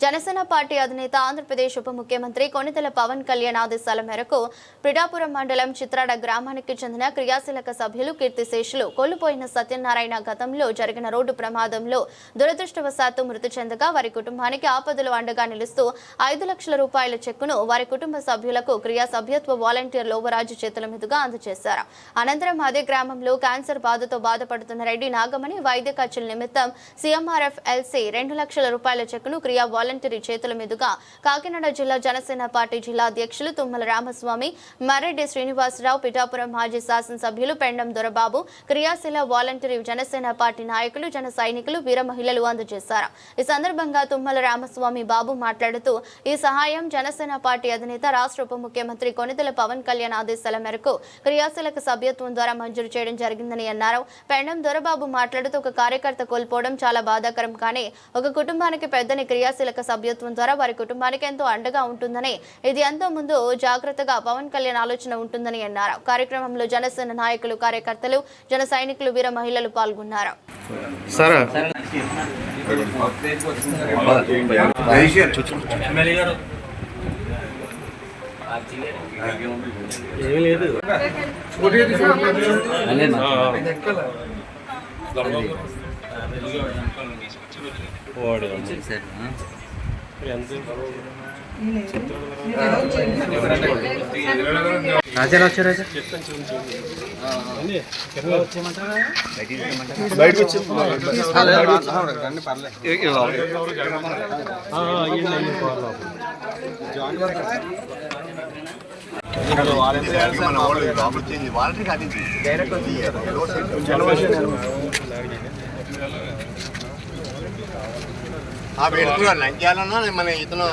Janasena party అధినేత ఆంధ్రప్రదేశ్ ఉప ముఖ్యమంత్రి కొనితెల పవన్ కళ్యాణ్ ఆదేశాల మేరకు పిఠాపురం మండలం చిత్రాడ గ్రామానికి చెందిన క్రియాశీలక సభ్యులు కీర్తిశేషులు కోల్పోయిన సత్యనారాయణ గతంలో జరిగిన రోడ్డు ప్రమాదంలో దురదృష్టవశాత్తు మృతి చెందగా వారి కుటుంబానికి ఆపదలు అండగా నిలుస్తూ ఐదు లక్షల రూపాయల చెక్కును వారి కుటుంబ సభ్యులకు క్రియా సభ్యత్వ వాలంటీర్ లోవరాజు చేతుల మీదుగా అందజేశారు. అనంతరం అదే గ్రామంలో క్యాన్సర్ బాధతో బాధపడుతున్న రెడ్డి నాగమణి వైద్య ఖర్చుల నిమిత్తం సీఎంఆర్ఎఫ్ ఎల్సీ రెండు లక్షల రూపాయల చెక్కును క్రియా వాలంటీర్ చేతుల మీదుగా కాకినాడ జిల్లా జనసేన పార్టీ జిల్లా అధ్యక్షులు తుమ్మల రామస్వామి మర్రెడ్డి శ్రీనివాసరావు పిఠాపురం మాజీ శాసనసభ్యులు పెండం దొరబాబు క్రియాశీల వాలంటీర్ జనసేన పార్టీ నాయకులు జన సైనికులు వీర మహిళలు అందజేశారు. ఈ సందర్భంగా తుమ్మల రామస్వామి బాబు మాట్లాడుతూ ఈ సహాయం జనసేన పార్టీ అధినేత రాష్ట్ర ఉప ముఖ్యమంత్రి కొనితెల పవన్ కళ్యాణ్ ఆదేశాల మేరకు క్రియాశీలక సభ్యత్వం ద్వారా మంజూరు చేయడం జరిగిందని అన్నారు. పెండం దొరబాబు మాట్లాడుతూ ఒక కార్యకర్త కోల్పోవడం చాలా బాధాకరం కానీ ఒక కుటుంబానికి పెద్దని క్రియాశీలక సభ్యత్వం ద్వారా వారి కుటుంబానికి ఎంతో అండగా ఉంటుందని ఇది ఎంతో ముందు జాగ్రత్తగా పవన్ కళ్యాణ్ ఆలోచన ఉంటుందని అన్నారు. కార్యక్రమంలో జనసేన నాయకులు కార్యకర్తలు జన సైనికులు వీర మహిళలు పాల్గొన్నారు. సారా. ఏమీ లేదు. వాడు ఎంత రాజా వచ్చా రాజా బయటకు వాలంటీర్ వాలంటీర్ డైరెక్ట్ వచ్చి ఆ పెడుతున్నారు నంద్యాలన్నా మన ఇతను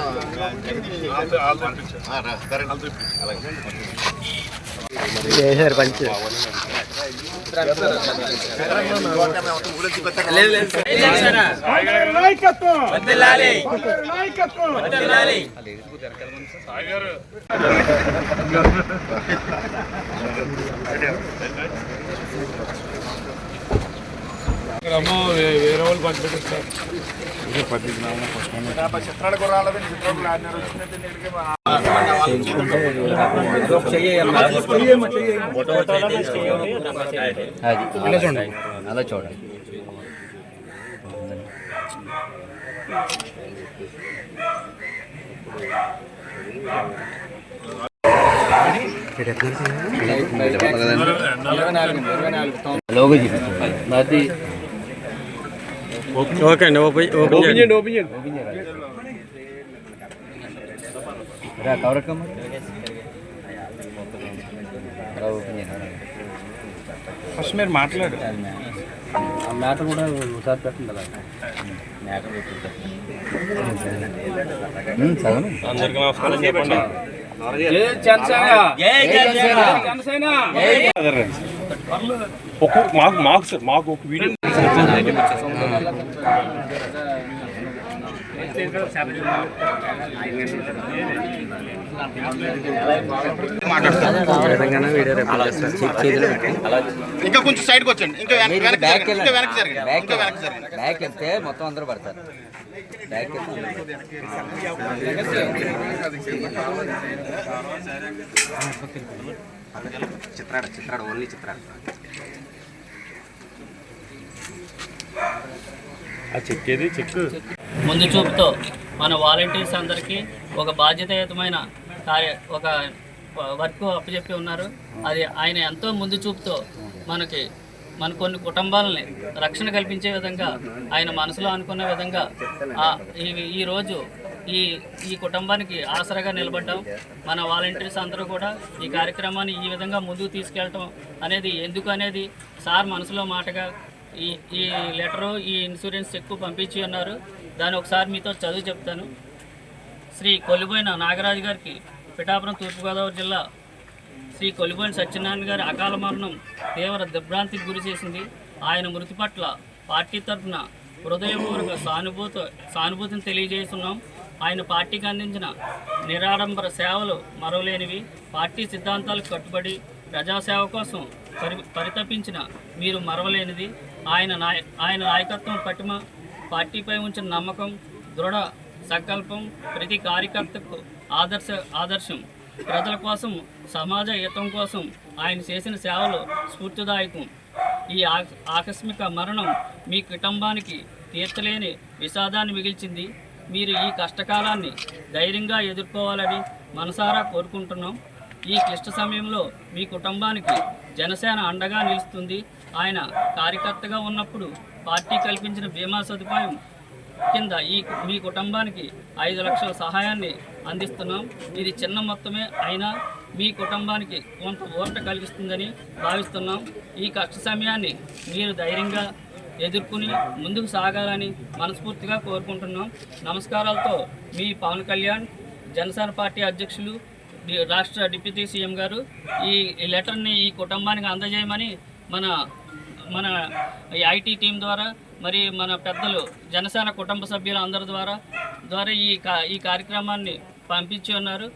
ఆ, రా, సరే. అలాగే. చేశారు పంచి ఊరికి కొత్తగా అలా చూడండి అలా చూడండి లోగో చూపించండి ఓకే అండి ఓపెన్ ఓపెన్ చేయండి ఓపెన్ చేయండి. ఓపెన్ చేయండి. ఫస్ట్ మీరు మాట్లాడు. ఆ మ్యాటర్ కూడా ఒకసారి పెట్టండి అలా. అందరికి నమస్కారం చెప్పండి. మాకు మాకు సార్ మాకు ఒక వీడియో ఇంకా కొంచెం సైడ్కి వచ్చండి ఇంకా బ్యాక్ బ్యాక్ బ్యాక్ వెళ్తే మొత్తం అందరూ పడతారు. Back Chitrada only Chitrada. ఆ చెక్కేది? చెక్ ముందు చూపుతో మన వాలంటీర్స్ అందరికీ ఒక బాధ్యతాయుతమైన కార్య ఒక వర్క్ అప్పచెప్పి ఉన్నారు. అది ఆయన ఎంతో ముందు చూపుతో మనకి మన కొన్ని కుటుంబాలని రక్షణ కల్పించే విధంగా ఆయన మనసులో అనుకున్న విధంగా ఈరోజు ఈ- ఈ రోజు ఈ ఈ కుటుంబానికి ఆసరాగా నిలబడ్డాం. మన వాలంటీర్స్ అందరూ కూడా ఈ కార్యక్రమాన్ని ఈ విధంగా ముందుకు తీసుకెళ్ళటం అనేది ఎందుకు అనేది సార్ మనసులో మాటగా ఈ ఈ లెటరు ఈ ఇన్సూరెన్స్ ఎక్కువ పంపించి ఉన్నారు దాన్ని ఒకసారి మీతో చదువు చెప్తాను. శ్రీ కొల్లిపోయిన నాగరాజు గారికి పిఠాపురం తూర్పుగోదావరి జిల్లా శ్రీ కొల్లిపోయిన సత్యనారాయణ గారి అకాల మరణం తీవ్ర దిగ్భ్రాంతికి గురి చేసింది. ఆయన మృతి పట్ల పార్టీ తరఫున హృదయపూర్వక సానుభూతి సానుభూతిని తెలియజేస్తున్నాం. ఆయన పార్టీకి అందించిన నిరాడంబర సేవలు మరవలేనివి. పార్టీ సిద్ధాంతాలకు కట్టుబడి ప్రజాసేవ కోసం పరి పరితపించిన మీరు మరవలేనిది. ఆయన నాయ ఆయన నాయకత్వం పటిమ పార్టీపై ఉంచిన నమ్మకం దృఢ సంకల్పం ప్రతి కార్యకర్తకు ఆదర్శ ఆదర్శం. ప్రజల కోసం సమాజ హితం కోసం ఆయన చేసిన సేవలు స్ఫూర్తిదాయకం. ఈ ఆకస్మిక మరణం మీ కుటుంబానికి తీర్చలేని విషాదాన్ని మిగిల్చింది. మీరు ఈ కష్టకాలాన్ని ధైర్యంగా ఎదుర్కోవాలని మనసారా కోరుకుంటున్నాం. ఈ క్లిష్ట సమయంలో మీ కుటుంబానికి జనసేన అండగా నిలుస్తుంది. ఆయన కార్యకర్తగా ఉన్నప్పుడు పార్టీ కల్పించిన బీమా సదుపాయం కింద ఈ మీ కుటుంబానికి ఐదు లక్షల సహాయాన్ని అందిస్తున్నాం. ఇది చిన్న మొత్తమే అయినా మీ కుటుంబానికి కొంత ఊరట కలిగిస్తుందని భావిస్తున్నాం. ఈ కష్ట సమయాన్ని మీరు ధైర్యంగా ఎదుర్కొని ముందుకు సాగాలని మనస్ఫూర్తిగా కోరుకుంటున్నాం. నమస్కారాలతో మీ పవన్ కళ్యాణ్ జనసేన పార్టీ అధ్యక్షులు రాష్ట్ర డిప్యూటీ సీఎం గారు ఈ లెటర్ని ఈ కుటుంబానికి అందజేయమని మన మన ఐటీ టీం ద్వారా మరి మన పెద్దలు జనసేన కుటుంబ సభ్యుల అందరి ద్వారా ద్వారా ఈ కా ఈ కార్యక్రమాన్ని పంపించి ఉన్నారు.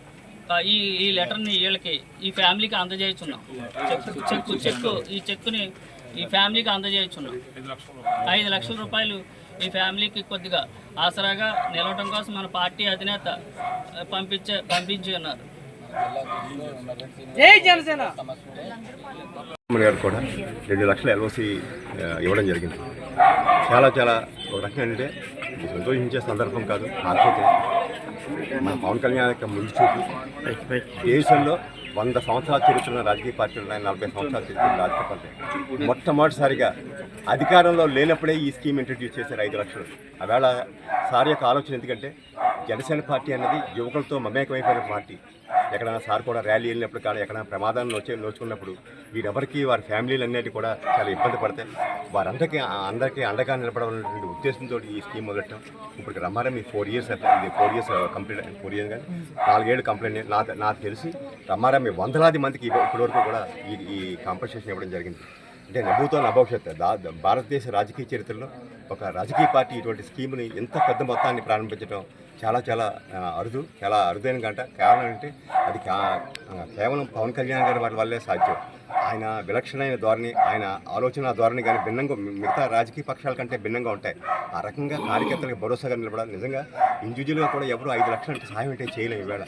ఈ ఈ లెటర్ని వీళ్ళకి ఈ ఫ్యామిలీకి అందజేయుచున్నాం. చెక్కు చెక్కు ఈ చెక్కుని ఈ ఫ్యామిలీకి అందజేయుచున్నాం. ఐదు లక్షల రూపాయలు ఈ ఫ్యామిలీకి కొద్దిగా ఆసరాగా నిలవడం కోసం మన పార్టీ అధినేత పంపించే పంపించి ఉన్నారు. గారు కూడా రెండు లక్షల ఎల్ఓసి ఇవ్వడం జరిగింది. చాలా చాలా ఒక రకంగా అంటే సంతోషించే సందర్భం కాదు కాకపోతే మన పవన్ కళ్యాణ్ యొక్క ముందు చూపు. దేశంలో వంద సంవత్సరాల చరిత్ర రాజకీయ పార్టీలు ఉన్నాయి నలభై సంవత్సరాల చరిత్ర రాజకీయ పార్టీ మొట్టమొదటిసారిగా అధికారంలో లేనప్పుడే ఈ స్కీమ్ ఇంట్రడ్యూస్ చేశారు ఐదు లక్షలు. ఆవేళ సార్ యొక్క ఆలోచన ఎందుకంటే జనసేన పార్టీ అనేది యువకులతో మమేకమైపోయిన పార్టీ. ఎక్కడైనా సార్ కూడా ర్యాలీ వెళ్ళినప్పుడు కానీ ఎక్కడైనా ప్రమాదాన్ని వచ్చే నోచుకున్నప్పుడు వీరెవరికి వారి ఫ్యామిలీలు అన్నిటి కూడా చాలా ఇబ్బంది పడతాయి వారందరికీ అందరికీ అండగా నిలబడాలనేటువంటి ఉద్దేశంతో ఈ స్కీమ్ మొదలెట్టడం ఇప్పుడు రమ్మారం ఈ ఫోర్ ఇయర్స్ ఇది four years complete four years కానీ నాలుగేళ్ళు కంప్లైంట్ నాకు నాకు తెలిసి రమ్మారమ్మ వందలాది మందికి ఇప్పటివరకు కూడా ఈ ఈ కాంపెన్సేషన్ ఇవ్వడం జరిగింది. అంటే నభూతో నభవిష్యత్ దా భారతదేశ రాజకీయ చరిత్రలో ఒక రాజకీయ పార్టీ ఇటువంటి స్కీమ్ని ఎంత పెద్ద మొత్తాన్ని ప్రారంభించడం చాలా చాలా అరుదు చాలా అరుదైన గంట. కేవలం అంటే అది కేవలం పవన్ కళ్యాణ్ గారి వారి వల్లే సాధ్యం. ఆయన విలక్షణమైన ధోరణి ఆయన ఆలోచన ధోరణి కానీ భిన్నంగా మిగతా రాజకీయ పక్షాల కంటే భిన్నంగా ఉంటాయి. ఆ రకంగా కార్యకర్తలకు భరోసాగా నిలబడాలి. నిజంగా ఇండివిజువల్గా కూడా ఎవరు ఐదు లక్షలు అంటే సహాయం అంటే చేయలేము ఈవేళ.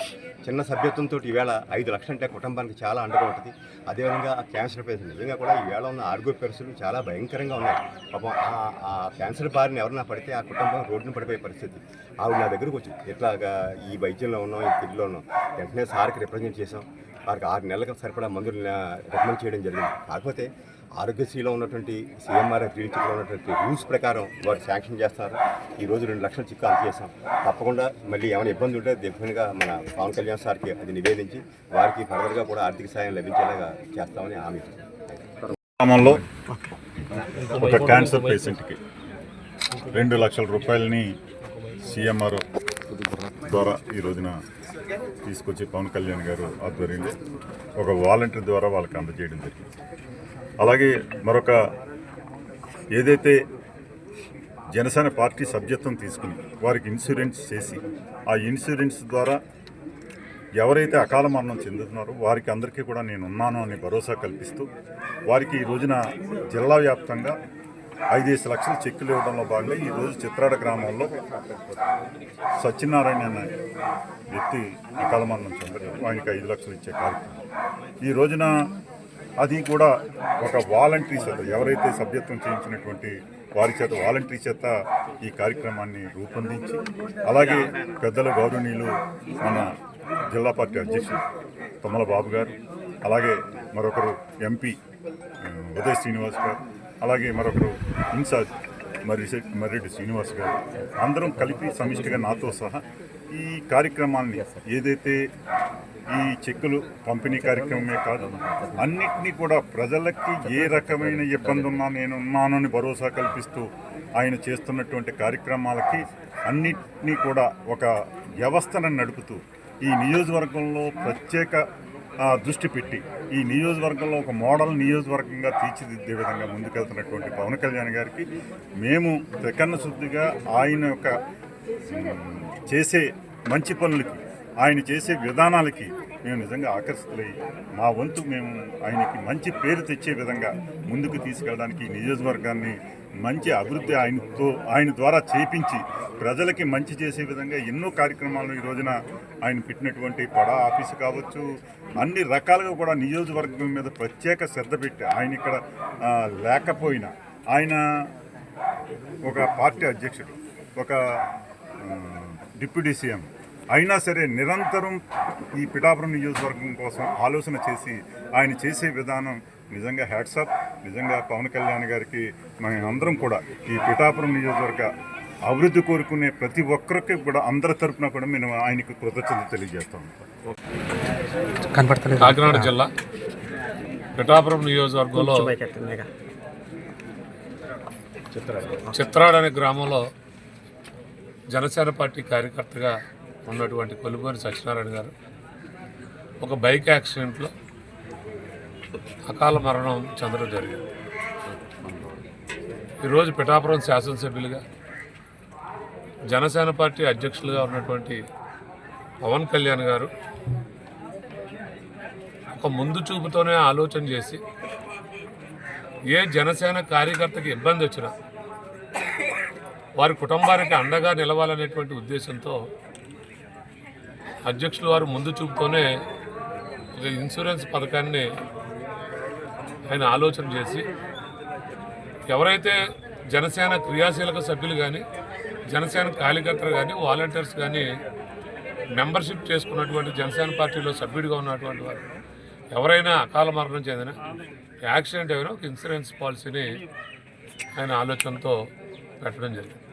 చిన్న సభ్యత్వంతో ఈవేళ ఐదు లక్షలు అంటే కుటుంబానికి చాలా అండగా ఉంటుంది. అదేవిధంగా ఆ క్యాన్సర్ పేషెంట్ నిజంగా కూడా ఈవేళ ఉన్న ఆరోగ్య పరిస్థితులు చాలా భయంకరంగా ఉన్నాయి. పాపం ఆ- ఆ క్యాన్సర్ బారిని ఎవరన్నా పడితే ఆ కుటుంబం రోడ్డున పడిపోయే పరిస్థితి. ఆవిడ నా దగ్గరకు వచ్చింది. ఇట్లాగా ఈ వైద్యంలో ఉన్నాం ఈ తిరిగిలో ఉన్నాం. వెంటనే సార్కి రిప్రజెంట్ చేసాం వారికి ఆరు నెలలకు సరిపడా మందులు రికమెండ్ చేయడం జరిగింది. కాకపోతే ఆరోగ్యశ్రీలో ఉన్నటువంటి సీఎంఆర్ఎఫ్ చిక్కులో ఉన్నటువంటి రూల్స్ ప్రకారం వారు శాంక్షన్ చేస్తారు. ఈరోజు రెండు లక్షల చిక్కు అందజేసాం తప్పకుండా మళ్ళీ ఏమైనా ఇబ్బంది ఉంటే డెఫినెట్గా మన పవన్ కళ్యాణ్ సార్కి అది నివేదించి వారికి ఫర్దర్గా కూడా ఆర్థిక సాయం లభించేలాగా చేస్తామని హామీ గ్రామంలో ఒక క్యాన్సర్ పేషెంట్కి రెండు లక్షల రూపాయలని సీఎంఆర్ ద్వారా ఈ రోజున తీసుకొచ్చి పవన్ కళ్యాణ్ గారు ఆధ్వర్యంలో ఒక వాలంటీర్ ద్వారా వాళ్ళకి అందజేయడం జరిగింది. అలాగే మరొక ఏదైతే జనసేన పార్టీ సభ్యత్వం తీసుకుని వారికి ఇన్సూరెన్స్ చేసి ఆ ఇన్సూరెన్స్ ద్వారా ఎవరైతే అకాల మరణం చెందుతున్నారో వారికి అందరికీ కూడా నేను ఉన్నాను అని భరోసా కల్పిస్తూ వారికి ఈ రోజున జిల్లా వ్యాప్తంగా ఐదేసి లక్షల చెక్కులు ఇవ్వడంలో భాగంగా ఈ రోజు చిత్రాడ గ్రామంలో సత్యనారాయణ అనే వ్యక్తి అకాల మరణం చెందారు ఆయనకి ఐదు లక్షలు ఇచ్చే కార్యక్రమం. ఈ రోజున అది కూడా ఒక వాలంటరీ చేత ఎవరైతే సభ్యత్వం చేయించినటువంటి వారి చేత వాలంటరీ చేత ఈ కార్యక్రమాన్ని రూపొందించి అలాగే పెద్దల గౌరవనీయులు మన జిల్లా పార్టీ అధ్యక్షులు తమ్మల బాబు గారు అలాగే మరొకరు ఎంపీ ఉదయ్ శ్రీనివాస్ గారు అలాగే మరొకరు ఇన్ఛార్జ్ మరి మర్రెడ్డి శ్రీనివాస్ గారు. అందరం కలిపి సమిష్టిగా నాతో సహా ఈ కార్యక్రమాన్ని ఏదైతే ఈ చెక్కులు పంపిణీ కార్యక్రమమే కాదు అన్నిటినీ కూడా ప్రజలకి ఏ రకమైన ఇబ్బంది ఉన్నా నేను ఉన్నానని భరోసా కల్పిస్తూ ఆయన చేస్తున్నటువంటి కార్యక్రమాలకి అన్నిటినీ కూడా ఒక వ్యవస్థను నడుపుతూ ఈ నియోజకవర్గంలో ప్రత్యేక దృష్టి పెట్టి ఈ నియోజకవర్గంలో ఒక మోడల్ నియోజకవర్గంగా తీర్చిదిద్దే విధంగా ముందుకెళ్తున్నటువంటి పవన్ కళ్యాణ్ గారికి మేము త్రికన్న శుద్ధిగా ఆయన యొక్క చేసే మంచి పనులకి ఆయన చేసే విధానాలకి మేము నిజంగా ఆకర్షితులై మా వంతు మేము ఆయనకి మంచి పేరు తెచ్చే విధంగా ముందుకు తీసుకెళ్ళడానికి నియోజకవర్గాన్ని మంచి అభివృద్ధి ఆయనతో ఆయన ద్వారా చేపించి ప్రజలకి మంచి చేసే విధంగా ఎన్నో కార్యక్రమాలు ఈ రోజున ఆయన పెట్టినటువంటి పడా ఆఫీసు కావచ్చు అన్ని రకాలుగా కూడా నియోజకవర్గం మీద ప్రత్యేక శ్రద్ధ పెట్టి ఆయన ఇక్కడ లేకపోయినా ఆయన ఒక పార్టీ అధ్యక్షుడు ఒక డిప్యూటీ సీఎం అయినా సరే నిరంతరం ఈ పిఠాపురం నియోజకవర్గం కోసం ఆలోచన చేసి ఆయన చేసే విధానం నిజంగా హ్యాట్సాప్ నిజంగా పవన్ కళ్యాణ్ గారికి అందరం కూడా ఈ పిఠాపురం నియోజకవర్గ అభివృద్ధి కోరుకునే ప్రతి ఒక్కరికి కూడా అందరి తరపున కూడా మేము ఆయనకి కృతజ్ఞత తెలియజేస్తాం. కాకినాడ జిల్లా పిఠాపురం నియోజకవర్గంలో చిత్రాడ్ అనే గ్రామంలో జనసేన పార్టీ కార్యకర్తగా ఉన్నటువంటి కొలుమూరి సత్యనారాయణ గారు ఒక బైక్ యాక్సిడెంట్లో అకాల మరణం చెందడం జరిగింది. ఈరోజు పిఠాపురం శాసనసభ్యులుగా జనసేన పార్టీ అధ్యక్షులుగా ఉన్నటువంటి పవన్ కళ్యాణ్ గారు ఒక ముందు చూపుతోనే ఆలోచన చేసి ఏ జనసేన కార్యకర్తకి ఇబ్బంది వచ్చినా వారి కుటుంబానికి అండగా నిలవాలనేటువంటి ఉద్దేశంతో అధ్యక్షుల వారు ముందు చూపుతోనే ఇన్సూరెన్స్ పథకాన్ని ఆయన ఆలోచన చేసి ఎవరైతే జనసేన క్రియాశీలక సభ్యులు కానీ జనసేన కార్యకర్తలు కానీ వాలంటీర్స్ కానీ మెంబర్షిప్ చేసుకున్నటువంటి జనసేన పార్టీలో సభ్యుడిగా ఉన్నటువంటి వారు ఎవరైనా అకాల మరణం చెందిన యాక్సిడెంట్ అయినా ఒక ఇన్సూరెన్స్ పాలసీని ఆయన ఆలోచనతో పెట్టడం జరిగింది.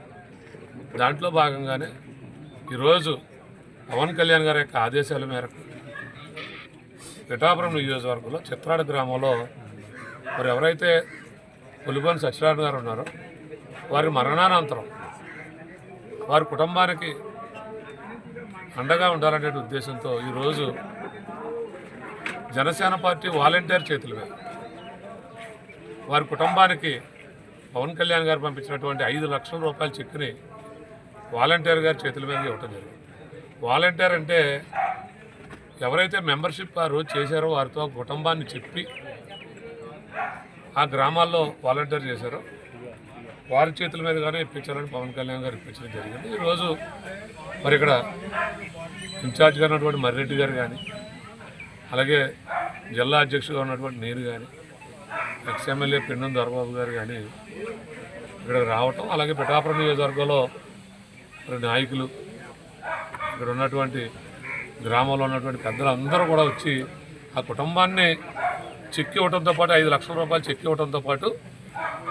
దాంట్లో భాగంగానే ఈరోజు పవన్ కళ్యాణ్ గారి యొక్క ఆదేశాల మేరకు పిఠాపురం నియోజకవర్గంలో చిత్రాడ గ్రామంలో మరి ఎవరైతే పులిబోని సత్యనారాయణ గారు ఉన్నారో వారి మరణానంతరం వారి కుటుంబానికి అండగా ఉండాలనే ఉద్దేశంతో ఈరోజు జనసేన పార్టీ వాలంటీర్ చేతుల వారి కుటుంబానికి పవన్ కళ్యాణ్ గారు పంపించినటువంటి ఐదు లక్షల రూపాయల చెక్కుని వాలంటీర్ గారి చేతుల మీద ఇవ్వటం జరిగింది. వాలంటీర్ అంటే ఎవరైతే మెంబర్షిప్ వారు చేశారో వారితో కుటుంబాన్ని చెప్పి ఆ గ్రామాల్లో వాలంటీర్ చేశారో వారి చేతుల మీదుగానే ఇప్పించాలని పవన్ కళ్యాణ్ గారు ఇప్పించడం జరిగింది. ఈరోజు మరి ఇక్కడ ఇన్ఛార్జ్గా ఉన్నటువంటి మర్రెడ్డి గారు కానీ అలాగే జిల్లా అధ్యక్షుడుగా ఉన్నటువంటి నేను కానీ ఎక్స్ఎమ్మెల్యే పిండం దొరబాబు గారు కానీ ఇక్కడ రావటం అలాగే పిఠాపురం నియోజకవర్గంలో నాయకులు ఇక్కడ ఉన్నటువంటి గ్రామంలో ఉన్నటువంటి పెద్దలందరూ కూడా వచ్చి ఆ కుటుంబాన్ని చెక్ ఇవ్వడంతో పాటు ఐదు లక్షల రూపాయలు చెక్ ఇవ్వడంతో పాటు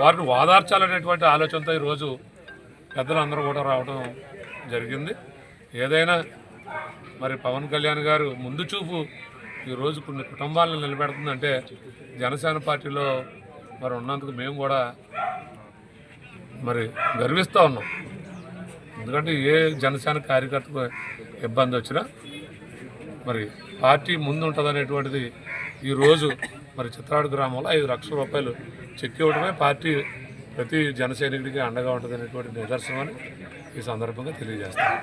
వారిని వాదార్చాలనేటువంటి ఆలోచనతో ఈరోజు పెద్దలందరూ కూడా రావడం జరిగింది. ఏదైనా మరి పవన్ కళ్యాణ్ గారు ముందు చూపు ఈరోజు కొన్ని కుటుంబాలను నిలబెడుతుందంటే జనసేన పార్టీలో మరి ఉన్నందుకు మేము కూడా మరి గర్విస్తూ ఉన్నాం. ఎందుకంటే ఏ జనసేన కార్యకర్తకు ఇబ్బంది వచ్చినా మరి పార్టీ ముందు ఉంటుంది అనేటువంటిది ఈరోజు మరి చిత్రాడు గ్రామంలో ఐదు లక్షల రూపాయలు చెక్ ఇవ్వడమే పార్టీ ప్రతి జనసైనికుడికి అండగా ఉంటుంది అనేటువంటి నిదర్శనం అని ఈ సందర్భంగా తెలియజేస్తాను.